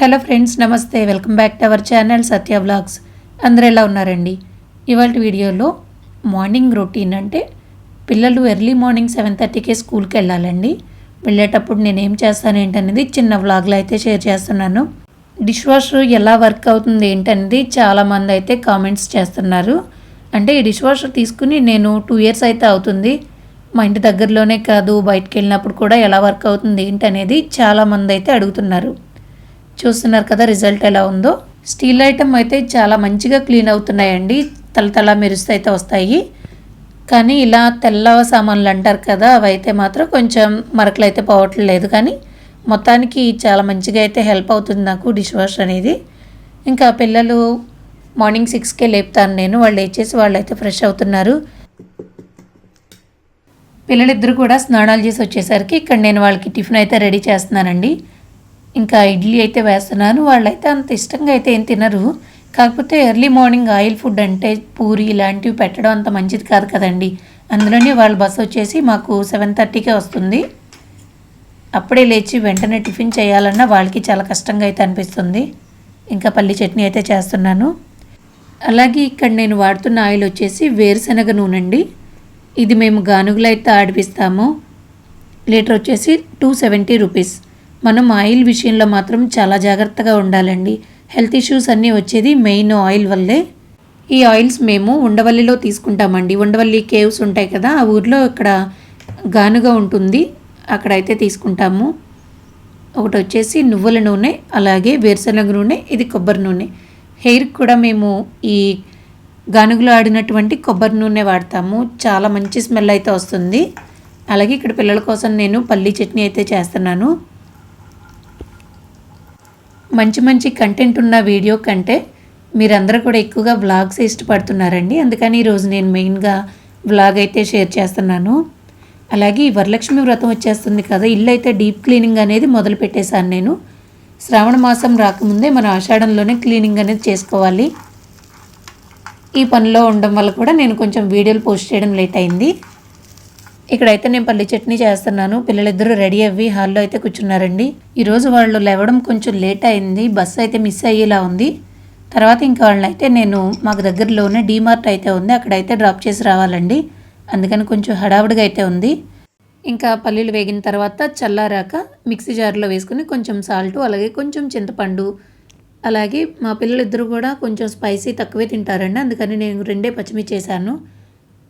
Hello friends నమస్తే. Welcome back to our channel Satya vlogs. అందరు ఎలా ఉన్నారండి? ఇవాళ వీడియోలో మార్నింగ్ రొటీన్ అంటే పిల్లలు ఎర్లీ మార్నింగ్ సెవెన్ థర్టీకే స్కూల్కి వెళ్ళాలండి. వెళ్ళేటప్పుడు నేను ఏం చేస్తాను ఏంటనేది చిన్న వ్లాగ్లో అయితే షేర్ చేస్తున్నాను. డిష్ వాషర్ ఎలా వర్క్ అవుతుంది ఏంటనేది చాలామంది అయితే కామెంట్స్ చేస్తున్నారు. అంటే ఈ డిష్ వాషర్ తీసుకుని నేను టూ ఇయర్స్ అయితే అవుతుంది. మా ఇంటి దగ్గరలోనే కాదు బయటకు వెళ్ళినప్పుడు కూడా ఎలా వర్క్ అవుతుంది ఏంటనేది చాలామంది అయితే అడుగుతున్నారు. చూస్తున్నారు కదా రిజల్ట్ ఎలా ఉందో. స్టీల్ ఐటమ్ అయితే చాలా మంచిగా క్లీన్ అవుతున్నాయండి. తలతల మెరుస్తూ అయితే వస్తాయి. కానీ ఇలా తెల్ల సామాన్లు అంటారు కదా అవి అయితే మాత్రం కొంచెం మరకలు అయితే పోవట్లేదు. కానీ మొత్తానికి చాలా మంచిగా అయితే హెల్ప్ అవుతుంది నాకు డిష్ వాష్ అనేది. ఇంకా పిల్లలు మార్నింగ్ సిక్స్కే లేపుతాను నేను. వాళ్ళు లేచేసి వాళ్ళు అయితే ఫ్రెష్ అవుతున్నారు. పిల్లలిద్దరు కూడా స్నానాలు చేసి వచ్చేసరికి ఇక్కడ నేను వాళ్ళకి టిఫిన్ అయితే రెడీ చేస్తున్నానండి. ఇంకా ఇడ్లీ అయితే వేస్తున్నాను. వాళ్ళైతే అంత ఇష్టంగా అయితే ఏం తినరు. కాకపోతే ఎర్లీ మార్నింగ్ ఆయిల్ ఫుడ్ అంటే పూరి ఇలాంటివి పెట్టడం అంత మంచిది కాదు కదండి. అందులోనే వాళ్ళ బస్సు వచ్చేసి మాకు సెవెన్ థర్టీకే వస్తుంది. అప్పుడే లేచి వెంటనే టిఫిన్ చేయాలన్నా వాళ్ళకి చాలా కష్టంగా అయితే అనిపిస్తుంది. ఇంకా పల్లి చట్నీ అయితే చేస్తున్నాను. అలాగే ఇక్కడ నేను వాడుతున్న ఆయిల్ వచ్చేసి వేరుశనగ నూనె అండి ఇది మేము గానుగులు అయితే ఆడిపిస్తాము. లీటర్ వచ్చేసి టూ సెవెంటీ రూపీస్. మనం ఆయిల్ విషయంలో మాత్రం చాలా జాగ్రత్తగా ఉండాలండి. హెల్త్ ఇష్యూస్ అన్నీ వచ్చేది మెయిన్ ఆయిల్ వల్లే. ఈ ఆయిల్స్ మేము ఉండవల్లిలో తీసుకుంటామండి. ఉండవల్లి కేవ్స్ ఉంటాయి కదా ఆ ఊర్లో ఇక్కడ గానుగా ఉంటుంది. అక్కడైతే తీసుకుంటాము. ఒకటి వచ్చేసి నువ్వుల నూనె అలాగే వేరుశనగ నూనె ఇది కొబ్బరి నూనె. హెయిర్కి కూడా మేము ఈ గానుగులో ఆడినటువంటి కొబ్బరి నూనె వాడతాము. చాలా మంచి స్మెల్ అయితే వస్తుంది. అలాగే ఇక్కడ పిల్లల కోసం నేను పల్లీ చట్నీ అయితే చేస్తున్నాను. మంచి మంచి కంటెంట్ ఉన్న వీడియో కంటే మీరందరూ కూడా ఎక్కువగా వ్లాగ్స్ ఇష్టపడుతున్నారండి. అందుకని ఈరోజు నేను మెయిన్గా వ్లాగ్ అయితే షేర్ చేస్తున్నాను. అలాగే ఈ వరలక్ష్మి వ్రతం వచ్చేస్తుంది కదా ఇల్లు అయితే డీప్ క్లీనింగ్ అనేది మొదలు పెట్టేశాను నేను. శ్రావణ మాసం రాకముందే మన ఆషాఢంలోనే క్లీనింగ్ అనేది చేసుకోవాలి. ఈ పనిలో ఉండడం వల్ల కూడా నేను కొంచెం వీడియోలు పోస్ట్ చేయడం లేట్ అయింది. ఇక్కడైతే నేను పల్లి చట్నీ చేస్తున్నాను. పిల్లలిద్దరూ రెడీ అవ్వి హాల్లో అయితే కూర్చున్నారండి. ఈరోజు వాళ్ళు లేవడం కొంచెం లేట్ అయింది. బస్సు అయితే మిస్ అయ్యేలా ఉంది. తర్వాత ఇంకా వాళ్ళని అయితే నేను మాకు దగ్గరలోనే డీమార్ట్ అయితే ఉంది. అక్కడైతే డ్రాప్ చేసి రావాలండి. అందుకని కొంచెం హడావుడిగా అయితే ఉంది. ఇంకా పల్లీలు వేగిన తర్వాత చల్లారాక మిక్సీ జార్లో వేసుకుని కొంచెం సాల్ట్ అలాగే కొంచెం చింతపండు అలాగే మా పిల్లలిద్దరూ కూడా కొంచెం స్పైసీ తక్కువే తింటారండి. అందుకని నేను రెండే పచ్చిమిర్చి చేశాను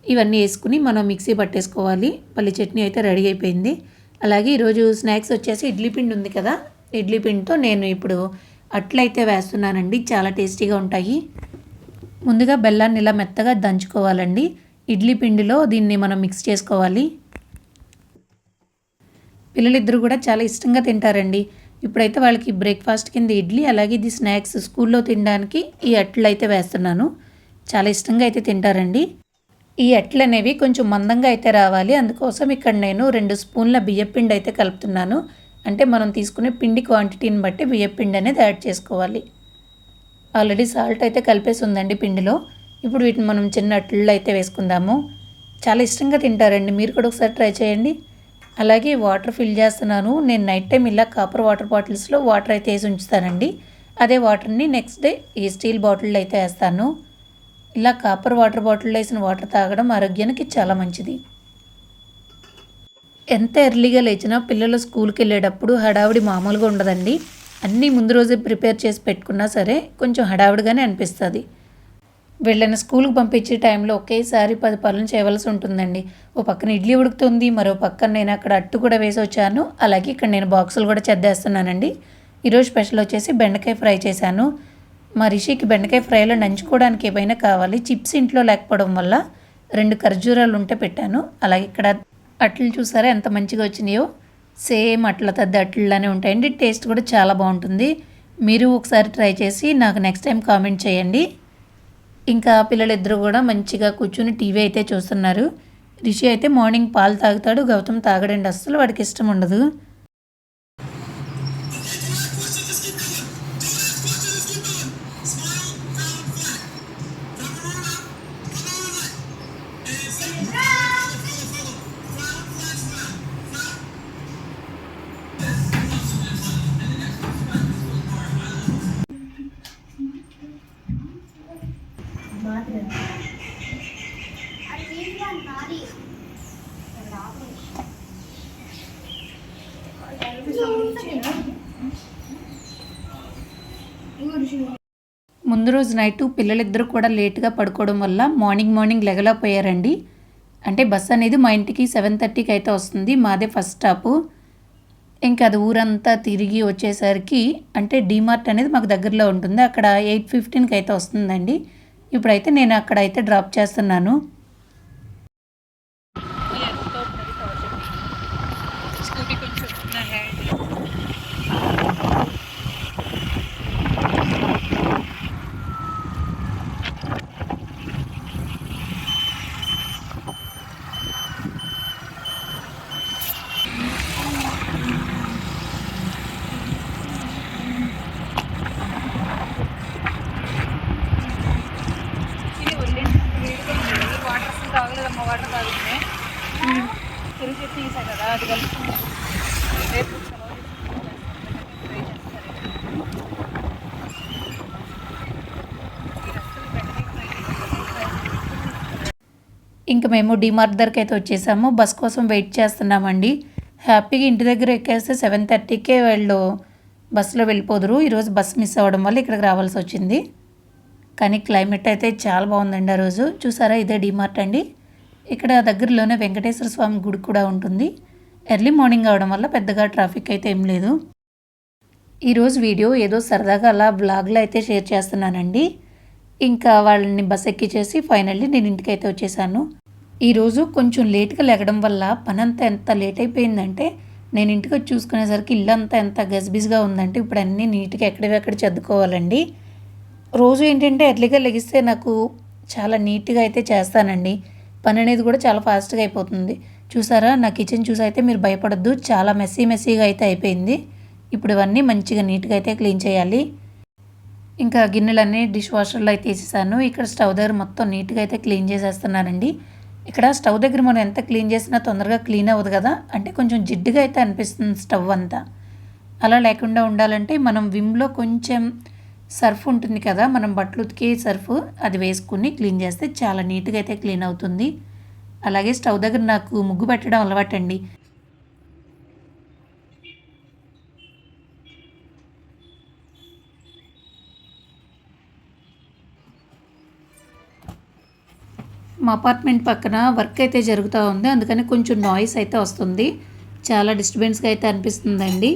ఇవన్నీ వేసుకుని మనం మిక్సీ పట్టేసుకోవాలి. పల్లి చట్నీ అయితే రెడీ అయిపోయింది. అలాగే ఈరోజు స్నాక్స్ వచ్చేసి ఇడ్లీ పిండి ఉంది కదా. ఇడ్లీ పిండితో నేను ఇప్పుడు అట్లయితే వేస్తున్నానండి. చాలా టేస్టీగా ఉంటాయి. ముందుగా బెల్లాన్ని ఇలా మెత్తగా దంచుకోవాలండి. ఇడ్లీ పిండిలో దీన్ని మనం మిక్స్ చేసుకోవాలి. పిల్లలిద్దరూ కూడా చాలా ఇష్టంగా తింటారండి. ఇప్పుడైతే వాళ్ళకి బ్రేక్ఫాస్ట్ కింద ఇడ్లీ అలాగే ఇది స్నాక్స్ స్కూల్లో తినడానికి ఈ అట్లు అయితే వేస్తున్నాను. చాలా ఇష్టంగా అయితే తింటారండి. ఈ అట్లు అనేవి కొంచెం మందంగా అయితే రావాలి. అందుకోసం ఇక్కడ నేను రెండు స్పూన్ల బియ్యపిండి అయితే కలుపుతున్నాను. అంటే మనం తీసుకునే పిండి క్వాంటిటీని బట్టి బియ్యపిండి అనేది యాడ్ చేసుకోవాలి. ఆల్రెడీ సాల్ట్ అయితే కలిపేసి ఉందండి పిండిలో. ఇప్పుడు వీటిని మనం చిన్న అట్లు అయితే వేసుకుందాము. చాలా ఇష్టంగా తింటారండి. మీరు కూడా ఒకసారి ట్రై చేయండి. అలాగే వాటర్ ఫిల్ చేస్తున్నాను. నేను నైట్ టైం ఇలా కాపర్ వాటర్ బాటిల్స్లో వాటర్ అయితే వేసి ఉంచుతానండి. అదే వాటర్ని నెక్స్ట్ డే ఈ స్టీల్ బాటిల్ అయితే వేస్తాను. ఇలా కాపర్ వాటర్ బాటిల్లో వేసిన వాటర్ తాగడం ఆరోగ్యానికి చాలా మంచిది. ఎంత ఎర్లీగా లేచినా పిల్లలు స్కూల్కి వెళ్ళేటప్పుడు హడావిడి మామూలుగా ఉండదండి. అన్నీ ముందు రోజే ప్రిపేర్ చేసి పెట్టుకున్నా సరే కొంచెం హడావిడిగానే అనిపిస్తుంది. వీళ్ళని స్కూల్కి పంపించే టైంలో ఒకేసారి పది పనులు చేయవలసి ఉంటుందండి. ఓ పక్కన ఇడ్లీ ఉడుకుతుంది మరో పక్కన నేను అక్కడ అట్టు కూడా వేసి వచ్చాను. అలాగే ఇక్కడ నేను బాక్సులు కూడా చెద్దేస్తున్నానండి. ఈరోజు స్పెషల్ వచ్చేసి బెండకాయ ఫ్రై చేశాను. మా రిషికి బెండకాయ ఫ్రైలో నంచుకోవడానికి ఏమైనా కావాలి. చిప్స్ ఇంట్లో లేకపోవడం వల్ల రెండు ఖర్జూరాలు ఉంటే పెట్టాను. అలాగే ఇక్కడ అట్లు చూసారా ఎంత మంచిగా వచ్చినాయో? సేమ్ అట్ల తద్ద అట్లలానే ఉంటాయండి. టేస్ట్ కూడా చాలా బాగుంటుంది. మీరు ఒకసారి ట్రై చేసి నాకు నెక్స్ట్ టైం కామెంట్ చేయండి. ఇంకా పిల్లలిద్దరూ కూడా మంచిగా కూర్చుని టీవీ అయితే చూస్తున్నారు. రిషి అయితే మార్నింగ్ పాలు తాగుతాడు గౌతమ్ తాగడండి. అస్సలు వాడికి ఇష్టం ఉండదు. ముందు రోజు నైట్ పిల్లలిద్దరూ కూడా లేట్గా పడుకోవడం వల్ల మార్నింగ్ మార్నింగ్ లెగలపోయారండి అంటే బస్ అనేది మా ఇంటికి సెవెన్ థర్టీకి అయితే వస్తుంది. మాదే ఫస్ట్ స్టాప్. ఇంకా అది ఊరంతా తిరిగి వచ్చేసరికి అంటే డీమార్ట్ అనేది మాకు దగ్గరలో ఉంటుంది. అక్కడ ఎయిట్ ఫిఫ్టీన్కి అయితే వస్తుందండి. ఇప్పుడైతే నేను అక్కడ అయితే డ్రాప్ చేస్తున్నాను. ఇంకా మేము డిమార్ట్ దగ్గరికి అయితే వచ్చేసాము. బస్ కోసం వెయిట్ చేస్తున్నామండి. హ్యాపీగా ఇంటి దగ్గర ఎక్కేస్తే సెవెన్ థర్టీకే వాళ్ళు బస్సులో వెళ్ళిపోదురు. ఈరోజు బస్ మిస్ అవ్వడం వల్ల ఇక్కడికి రావాల్సి వచ్చింది. కానీ క్లైమేట్ అయితే చాలా బాగుందండి ఆ రోజు. చూసారా? ఇదే డిమార్ట్ అండి. ఇక్కడ దగ్గరలోనే వెంకటేశ్వర స్వామి గుడి కూడా ఉంటుంది. ఎర్లీ మార్నింగ్ అవడం వల్ల పెద్దగా ట్రాఫిక్ అయితే ఏం లేదు. ఈరోజు వీడియో ఏదో సరదాగా అలా బ్లాగ్లో అయితే షేర్ చేస్తున్నానండి. ఇంకా వాళ్ళని బస్ ఎక్కించేసి ఫైనల్లీ నేను ఇంటికి అయితే వచ్చేసాను. ఈరోజు కొంచెం లేట్గా లెగడం వల్ల పని అంతా ఎంత లేట్ అయిపోయిందంటే నేను ఇంటికి వచ్చి చూసుకునేసరికి ఇల్లు అంతా ఎంత గజిబిజిగా ఉందంటే ఇప్పుడు అన్నీ నీట్గా ఎక్కడివెక్కడ చదువుకోవాలండి. రోజు ఏంటంటే ఎర్లీగా లెగిస్తే నాకు చాలా నీట్గా అయితే చేస్తానండి. పని అనేది కూడా చాలా ఫాస్ట్గా అయిపోతుంది. చూసారా? నా కిచెన్ చూసి అయితే మీరు భయపడద్దు. చాలా మెస్సీ మెస్సీగా అయితే అయిపోయింది. ఇప్పుడు ఇవన్నీ మంచిగా నీట్గా అయితే క్లీన్ చేయాలి. ఇంకా గిన్నెలన్నీ డిష్ వాషర్లో అయితే వేసేసాను. ఇక్కడ స్టవ్ దగ్గర మొత్తం నీట్గా అయితే క్లీన్ చేసేస్తున్నానండి. ఇక్కడ స్టవ్ దగ్గర మనం ఎంత క్లీన్ చేసినా తొందరగా క్లీన్ అవ్వదు కదా? అంటే కొంచెం జిడ్డుగా అయితే అనిపిస్తుంది స్టవ్ అంతా. అలా లేకుండా ఉండాలంటే మనం విమ్లో కొంచెం సర్ఫ్ ఉంటుంది కదా? మనం బట్టలు ఉతికే సర్ఫ్ అది వేసుకుని క్లీన్ చేస్తే చాలా నీట్గా అయితే క్లీన్ అవుతుంది. అలాగే స్టవ్ దగ్గర నాకు ముగ్గు పెట్టడం అలవాటండి. మా అపార్ట్మెంట్ పక్కన వర్క్ అయితే జరుగుతూ ఉంది. అందుకని కొంచెం నాయిస్ అయితే వస్తుంది. చాలా డిస్టర్బెన్స్గా అయితే అనిపిస్తుందండి.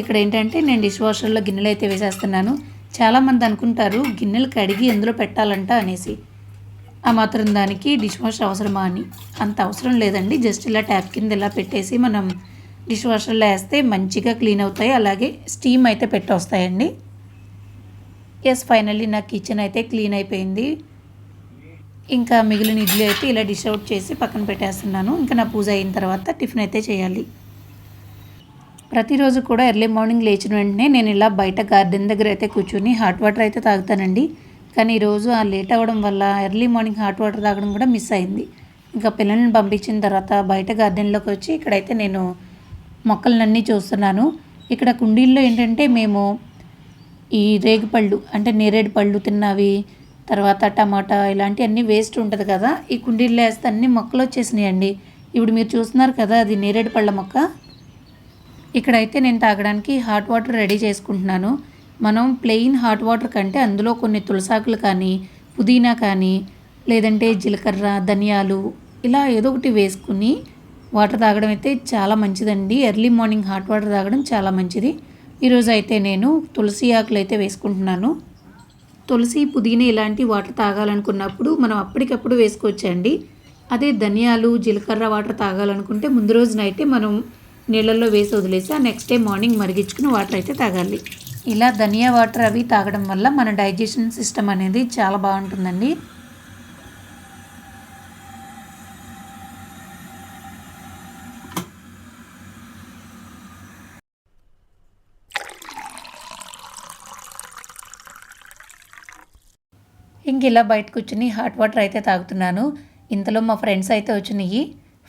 ఇక్కడ ఏంటంటే నేను డిష్ వాషర్లో గిన్నెలు అయితే వేసేస్తున్నాను. చాలామంది అనుకుంటారు గిన్నెలు కడిగి ఎందులో పెట్టాలంట అనేసి. ఆ మాత్రం దానికి డిష్ వాషర్ అవసరమా అని. అంత అవసరం లేదండి. జస్ట్ ఇలా ట్యాప్ కింద ఇలా పెట్టేసి మనం డిష్ వాషర్లో వేస్తే మంచిగా క్లీన్ అవుతాయి. అలాగే స్టీమ్ అయితే పెట్టొస్తాయండి. ఎస్ ఫైనల్లీ నా కిచెన్ అయితే క్లీన్ అయిపోయింది. ఇంకా మిగిలిన ఇడ్లీ అయితే ఇలా డిష్ అవుట్ చేసి పక్కన పెట్టేస్తున్నాను. ఇంకా నా పూజ అయిన తర్వాత టిఫిన్ అయితే చేయాలి. ప్రతిరోజు కూడా ఎర్లీ మార్నింగ్ లేచిన వెంటనే నేను ఇలా బయట గార్డెన్ దగ్గర అయితే కూర్చుని హాట్ వాటర్ అయితే తాగుతానండి. కానీ ఈరోజు ఆ లేట్ అవ్వడం వల్ల ఎర్లీ మార్నింగ్ హాట్ వాటర్ తాగడం కూడా మిస్ అయింది. ఇంకా పిల్లల్ని పంపించిన తర్వాత బయట గార్డెన్లోకి వచ్చి ఇక్కడైతే నేను మొక్కలన్నీ చూస్తున్నాను. ఇక్కడ కుండీల్లో ఏంటంటే మేము ఈ రేగిపళ్ళు అంటే నేరేడు పళ్ళు తిన్నవి తర్వాత టమాటా ఇలాంటివన్నీ వేస్ట్ ఉంటుంది కదా ఈ కుండీల్లో వేస్తే అన్ని మొక్కలు వచ్చేసినాయండి. ఇప్పుడు మీరు చూస్తున్నారు కదా అది నేరేడు పళ్ళ మొక్క. ఇక్కడైతే నేను తాగడానికి హాట్ వాటర్ రెడీ చేసుకుంటున్నాను. మనం ప్లెయిన్ హాట్ వాటర్ కంటే అందులో కొన్ని తులసాకులు కానీ పుదీనా కానీ లేదంటే జీలకర్ర ధనియాలు ఇలా ఏదో ఒకటి వేసుకుని వాటర్ తాగడం అయితే చాలా మంచిదండి. ఎర్లీ మార్నింగ్ హాట్ వాటర్ తాగడం చాలా మంచిది. ఈరోజు అయితే నేను తులసి ఆకులు అయితే వేసుకుంటున్నాను. తులసి పుదీనా ఇలాంటి వాటర్ తాగాలనుకున్నప్పుడు మనం అప్పటికప్పుడు వేసుకోవచ్చండి. అదే ధనియాలు జీలకర్ర వాటర్ తాగాలనుకుంటే ముందు రోజునైతే మనం నీళ్ళల్లో వేసి వదిలేసి ఆ నెక్స్ట్ డే మార్నింగ్ మరిగించుకుని వాటర్ అయితే తాగాలి. ఇలా ధనియా వాటర్ అవి తాగడం వల్ల మన డైజెషన్ సిస్టమ్ అనేది చాలా బాగుంటుందండి. ఇంక ఇలా బయట కూర్చుని హాట్ వాటర్ అయితే తాగుతున్నాను. ఇంతలో మా ఫ్రెండ్స్ అయితే వచ్చినాయి.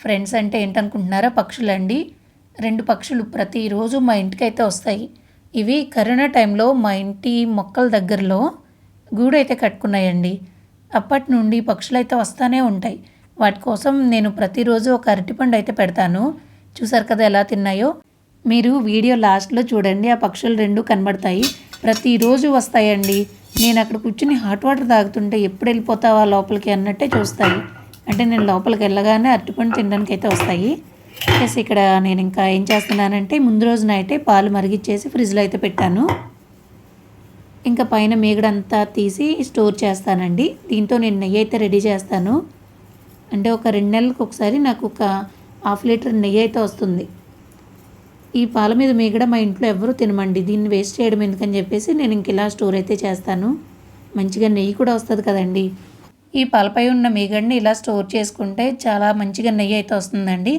ఫ్రెండ్స్ అంటే ఏంటనుకుంటున్నారా? పక్షులండి. రెండు పక్షులు ప్రతిరోజు మా ఇంటికి అయితే వస్తాయి. ఇవి కరోనా టైంలో మా ఇంటి మొక్కల దగ్గరలో గూడు అయితే కట్టుకున్నాయండి. అప్పటి నుండి పక్షులు అయితే వస్తూనే ఉంటాయి. వాటి కోసం నేను ప్రతిరోజు ఒక అరటిపండు అయితే పెడతాను. చూసారు కదా ఎలా తిన్నాయో? మీరు వీడియో లాస్ట్లో చూడండి ఆ పక్షులు రెండు కనబడతాయి. ప్రతిరోజు వస్తాయండి. నేను అక్కడ కూర్చుని హాట్ వాటర్ తాగుతుంటే ఎప్పుడు వెళ్ళిపోతావా లోపలికి అన్నట్టే చూస్తాయి అంటే నేను లోపలికి వెళ్ళగానే అరటిపండు తినడానికి అయితే వస్తాయి. ప్లస్ ఇక్కడ నేను ఇంకా ఏం చేస్తున్నానంటే ముందు రోజు నైటే పాలు మరిగిచ్చేసి ఫ్రిడ్జ్లో అయితే పెట్టాను. ఇంకా పైన మేగడంతా తీసి స్టోర్ చేస్తానండి. దీంతో నేను నెయ్యి అయితే రెడీ చేస్తాను. అంటే ఒక రెండు నెలలకు ఒకసారి నాకు ఒక హాఫ్ లీటర్ నెయ్యి అయితే వస్తుంది. ఈ పాల మీద మీగడ మా ఇంట్లో ఎవరు తినమండి. దీన్ని వేస్ట్ చేయడం ఎందుకని చెప్పేసి నేను ఇంక ఇలా స్టోర్ అయితే చేస్తాను. మంచిగా నెయ్యి కూడా వస్తుంది కదండి. ఈ పాలపై ఉన్న మీగడని ఇలా స్టోర్ చేసుకుంటే చాలా మంచిగా నెయ్యి అయితే వస్తుందండి.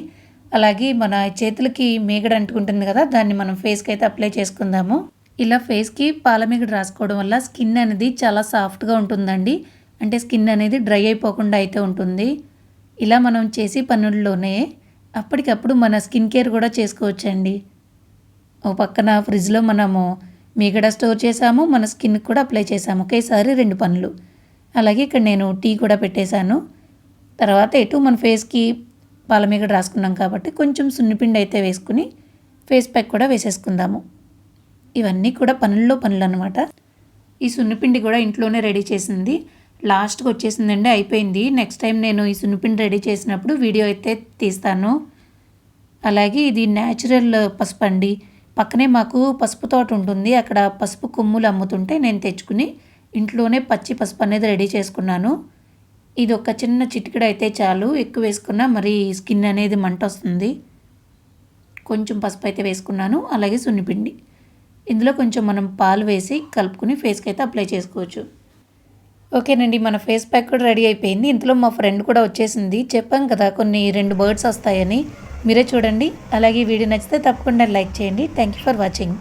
అలాగే మన చేతులకి మీగడ అంటుకుంటుంది కదా దాన్ని మనం ఫేస్కి అయితే అప్లై చేసుకుందాము. ఇలా ఫేస్కి పాల మీగడ రాసుకోవడం వల్ల స్కిన్ అనేది చాలా సాఫ్ట్గా ఉంటుందండి. అంటే స్కిన్ అనేది డ్రై అయిపోకుండా అయితే ఉంటుంది. ఇలా మనం చేసి పనుల్లోనే అప్పటికప్పుడు మన స్కిన్ కేర్ కూడా చేసుకోవచ్చండి. ఓ పక్కన ఫ్రిడ్జ్లో మనము మీగడ స్టోర్ చేసాము మన స్కిన్కి కూడా అప్లై చేసాము. ఒకేసారి రెండు పనులు. అలాగే ఇక్కడ నేను టీ కూడా పెట్టేశాను. తర్వాత ఎటు మన ఫేస్కి పాల మీగడ రాసుకున్నాం కాబట్టి కొంచెం సున్నిపిండి అయితే వేసుకుని ఫేస్ ప్యాక్ కూడా వేసేసుకుందాము. ఇవన్నీ కూడా పనుల్లో పనులు అనమాట ఈ సున్నిపిండి కూడా ఇంట్లోనే రెడీ చేసింది. లాస్ట్కి వచ్చేసిందండి అయిపోయింది. నెక్స్ట్ టైం నేను ఈ సున్నిపిండి రెడీ చేసినప్పుడు వీడియో అయితే తీస్తాను. అలాగే ఇది న్యాచురల్ పసుపు అండి. పక్కనే మాకు పసుపు తోట ఉంటుంది. అక్కడ పసుపు కొమ్ములు అమ్ముతుంటే నేను తెచ్చుకుని ఇంట్లోనే పచ్చి పసుపు అనేది రెడీ చేసుకున్నాను. ఇది ఒక చిన్న చిటికెడు అయితే చాలు. ఎక్కువ వేసుకున్నా మరి స్కిన్ అనేది మంట వస్తుంది. కొంచెం పసుపు అయితే వేసుకున్నాను. అలాగే సున్నిపిండి. ఇందులో కొంచెం మనం పాలు వేసి కలుపుకుని ఫేస్కి అయితే అప్లై చేసుకోవచ్చు. ఓకేనండి మన ఫేస్ ప్యాక్ కూడా రెడీ అయిపోయింది. ఇందులో మా ఫ్రెండ్ కూడా వచ్చేసింది. చెప్పాం కదా కొన్ని రెండు బర్డ్స్ వస్తాయని. మీరే చూడండి. అలాగే వీడియో నచ్చితే తప్పకుండా లైక్ చేయండి. Thank you for watching.